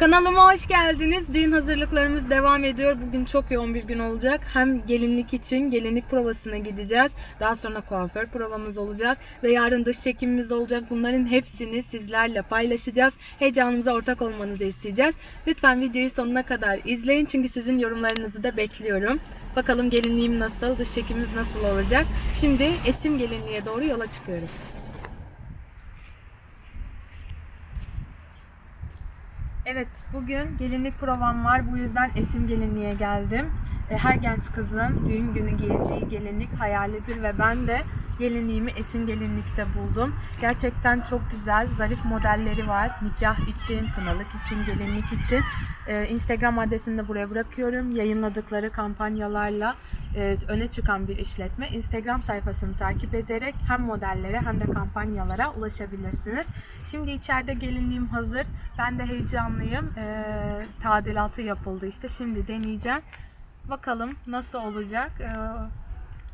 Kanalıma hoş geldiniz. Düğün hazırlıklarımız devam ediyor. Bugün çok yoğun bir gün olacak. Hem gelinlik için gelinlik provasına gideceğiz. Daha sonra kuaför provamız olacak. Ve yarın dış çekimimiz olacak. Bunların hepsini sizlerle paylaşacağız. Heyecanımıza ortak olmanızı isteyeceğiz. Lütfen videoyu sonuna kadar izleyin. Çünkü sizin yorumlarınızı da bekliyorum. Bakalım gelinliğim nasıl, dış çekimimiz nasıl olacak. Şimdi Esim gelinliğe doğru yola çıkıyoruz. Evet, bugün gelinlik provam var. Bu yüzden Esim gelinliğe geldim. E, Her genç kızın düğün günü giyeceği gelinlik hayalidir ve ben de gelinliğimi Esim gelinlikte buldum. Gerçekten çok güzel, zarif modelleri var. Nikah için, kınalık için, gelinlik için. E, Instagram adresini de buraya bırakıyorum. Yayınladıkları kampanyalarla öne çıkan bir işletme. Instagram sayfasını takip ederek hem modellere hem de kampanyalara ulaşabilirsiniz. Şimdi içeride gelinliğim hazır. Ben de heyecanlıyım. E, tadilatı yapıldı işte. Şimdi deneyeceğim. Bakalım nasıl olacak. E,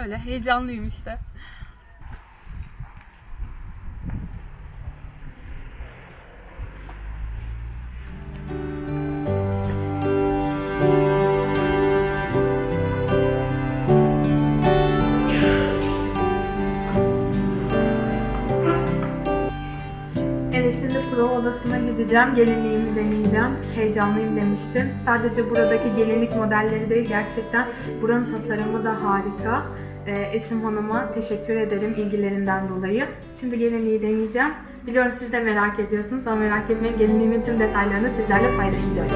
öyle heyecanlıyım işte. Prova odasına gideceğim. Gelinliğimi deneyeceğim. Heyecanlıyım demiştim. Sadece buradaki gelinlik modelleri değil gerçekten buranın tasarımı da harika. Ee, Esim Hanım'a teşekkür ederim ilgilerinden dolayı. Şimdi gelinliği deneyeceğim. Biliyorum siz de merak ediyorsunuz ama merak etmeyin gelinliğimin tüm detaylarını sizlerle paylaşacağız.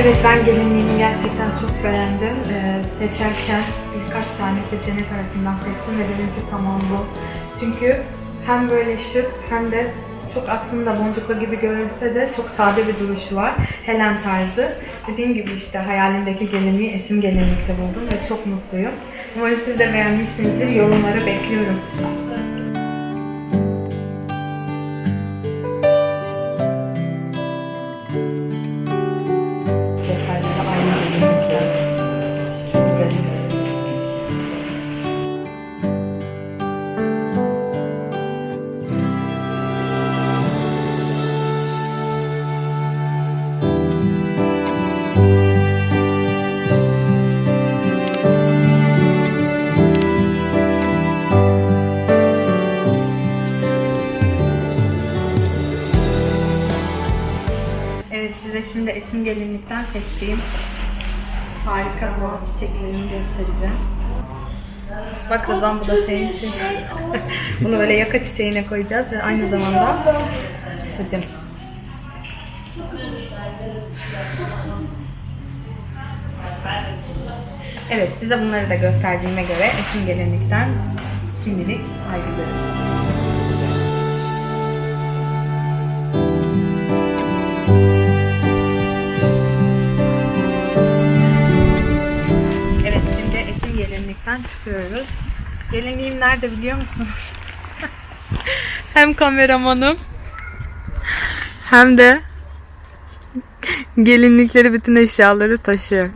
Evet ben gelinliğimi gerçekten çok beğendim. Ee, seçerken birkaç tane seçenek arasından seçtim ve dedim ki tamam bu. Çünkü hem böyle şık hem de çok aslında boncuklu gibi görünse de çok sade bir duruşu var. Helen tarzı. Dediğim gibi işte hayalimdeki gelinliği Esim gelinlikte buldum ve çok mutluyum. Umarım siz de beğenmişsinizdir. Yorumları bekliyorum. Esim gelinlikten seçtiğim harika bu çiçeklerimi göstereceğim. Bak Rıdvan bu da senin için. Bunu böyle yaka çiçeğine koyacağız ve aynı zamanda çocuğum. Evet size bunları da gösterdiğime göre esim gelinlikten şimdilik ayrılıyoruz. Esim gelinlikten çıkıyoruz. Gelinliğim nerede biliyor musun? hem kameramanım hem de gelinlikleri bütün eşyaları taşıyor.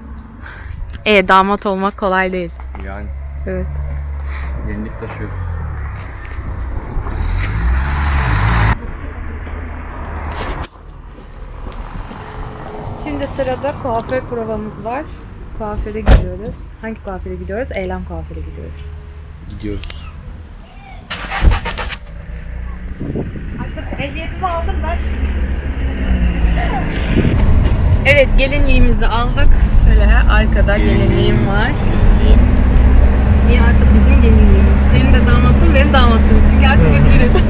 E damat olmak kolay değil. Yani Evet. gelinlik taşıyoruz. Şimdi sırada kuaför provamız var. Kuaföre gidiyoruz. Hangi kuaföre gidiyoruz? Eylem kuaföre gidiyoruz. Gidiyoruz. Artık ehliyetimi aldım ben. Evet gelinliğimizi aldık. Şöyle arkada gelinliğim var. Niye artık bizim gelinliğimiz? Senin de damatlığın benim damatlığım. Çünkü artık biriz.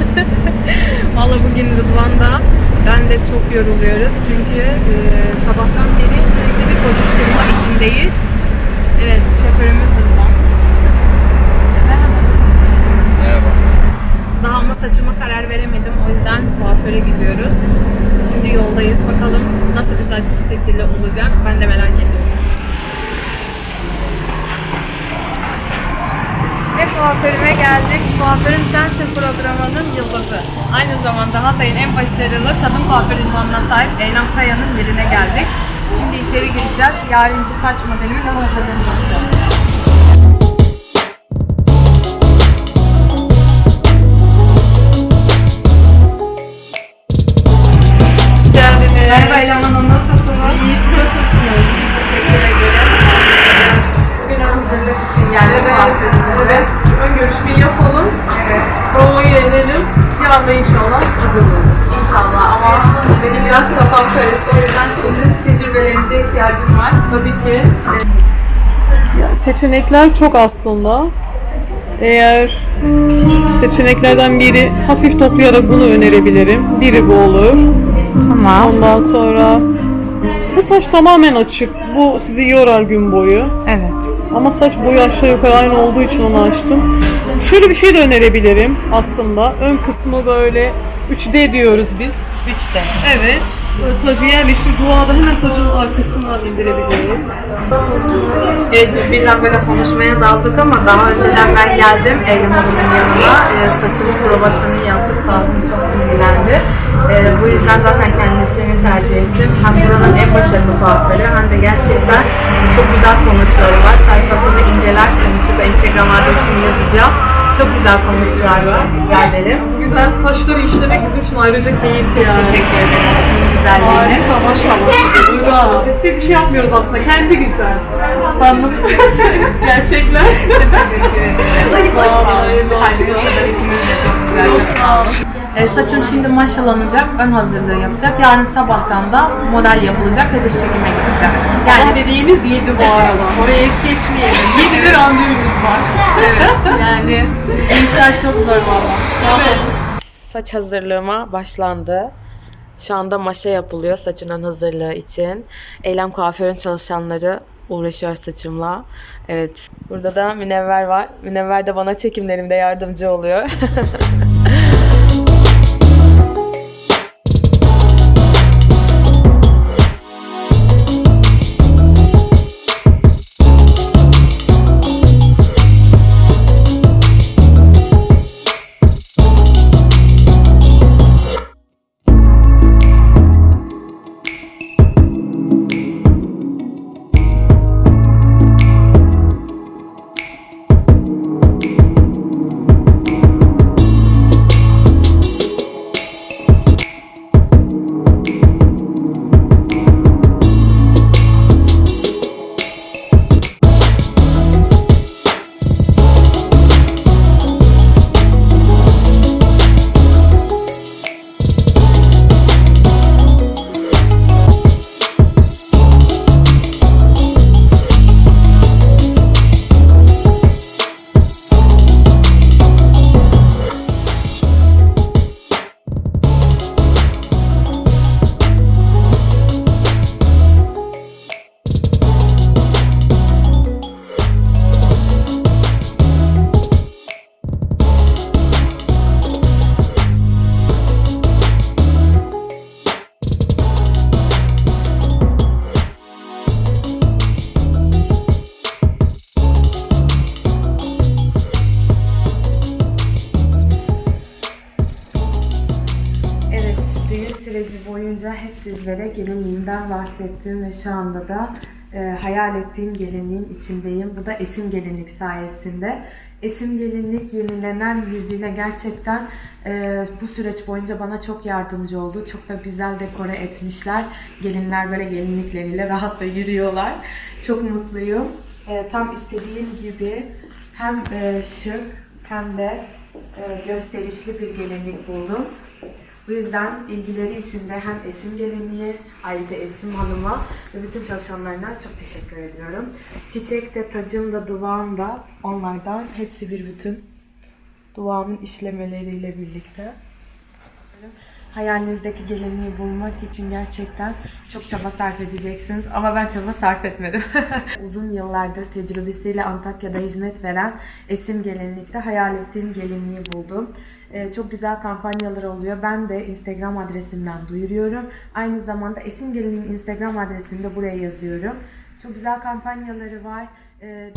Valla bugün Rıdvan'da ben de çok yoruluyoruz. Çünkü e, sabahtan beri sürekli bir koşuşturma içindeyiz. Evet şoförümüz Rıdvan. Merhaba. Merhaba. Daha ama saçıma karar veremedim. O yüzden kuaföre gidiyoruz. Şimdi yoldayız. Bakalım nasıl bir saç stili olacak. Ben de merak ediyorum. Ve kuaförüme geldik. Kuaförüm Sensin programının yıldızı. Aynı zamanda Hatay'ın en başarılı kadın kuaför ünvanına sahip Eylem Kaya'nın yerine geldik. Şimdi içeri gireceğiz. Yarınki saç modelimin ne hazırlığını. Yenelim. Yarın da inşallah hazırlanırız. İnşallah ama benim biraz kafam karıştı. O yüzden sizin tecrübelerinize ihtiyacım var. Tabii ki. Seçenekler çok aslında. Eğer seçeneklerden biri hafif toplayarak bunu önerebilirim. Biri bu olur. Tamam. Ondan sonra saç tamamen açık. Bu sizi yorar gün boyu. Evet. Ama saç boyu aşağı yukarı aynı olduğu için onu açtım. Şöyle bir şey de önerebilirim aslında. Ön kısmı böyle 3D diyoruz biz. Üçte. Evet. Böyle Tacı yerleştir. Duada hemen tacın arkasından indirebiliyoruz. Evet biz birden böyle konuşmaya daldık ama daha önceden ben geldim Eylem Hanım'ın yanına. Ee, saçımın provasını yaptık sağ olsun çok ilgilendi. Ee, bu yüzden zaten kendisini tercih ettim. Hem buranın en başarılı kuaförü hem de gerçekten çok güzel sonuçları var. Sayfasını incelerseniz şurada Instagram adresini yazacağım. Çok güzel sonuçlar var. Rica ederim. Güzel saçları işlemek bizim için ayrıca keyif yani. Teşekkür ederim. Güzelliğine. Harika maşallah size Duygu Hanım. Biz pek bir şey yapmıyoruz aslında. Kendi güzel. Anladım. Gerçekler. Teşekkür ederim. Çalıştı. Kalbiniz kadar işimiz de çok güzel. Çok sağ olun. E, saçım şimdi maşalanacak, ön hazırlığı yapacak. Yarın sabahtan da model yapılacak ve dış çekime gidecek. Yani Yani dediğimiz 7 bu arada. Oraya es geçmeyelim. 7'de randevumuz var. evet, yani işler çok zor valla. Evet. Saç hazırlığıma başlandı. Şu anda maşa yapılıyor saçın ön hazırlığı için. Eylem kuaförün çalışanları uğraşıyor saçımla. Evet. Burada da Münevver var. Münevver de bana çekimlerimde yardımcı oluyor. sizlere gelinliğimden bahsettim ve şu anda da e, hayal ettiğim gelinliğin içindeyim. Bu da Esim Gelinlik sayesinde. Esim Gelinlik yenilenen yüzüyle gerçekten e, bu süreç boyunca bana çok yardımcı oldu. Çok da güzel dekore etmişler. Gelinler böyle gelinlikleriyle rahatla yürüyorlar. Çok mutluyum. E, tam istediğim gibi hem e, şık hem de e, gösterişli bir gelinlik buldum. Bu yüzden ilgileri için de hem Esim Gelinliğe, ayrıca Esim Hanım'a ve bütün çalışanlarına çok teşekkür ediyorum. Çiçek de, tacım da, duvağım da onlardan hepsi bir bütün. Duvağımın işlemeleriyle birlikte. Hayalinizdeki gelinliği bulmak için gerçekten çok çaba sarf edeceksiniz. Ama ben çaba sarf etmedim. Uzun yıllardır tecrübesiyle Antakya'da hizmet veren Esim Gelinlik'te hayal ettiğim gelinliği buldum. Ee, çok güzel kampanyalar oluyor. Ben de Instagram adresimden duyuruyorum. Aynı zamanda Esim Gelinlik'in Instagram adresini de buraya yazıyorum. Çok güzel kampanyaları var. Ee,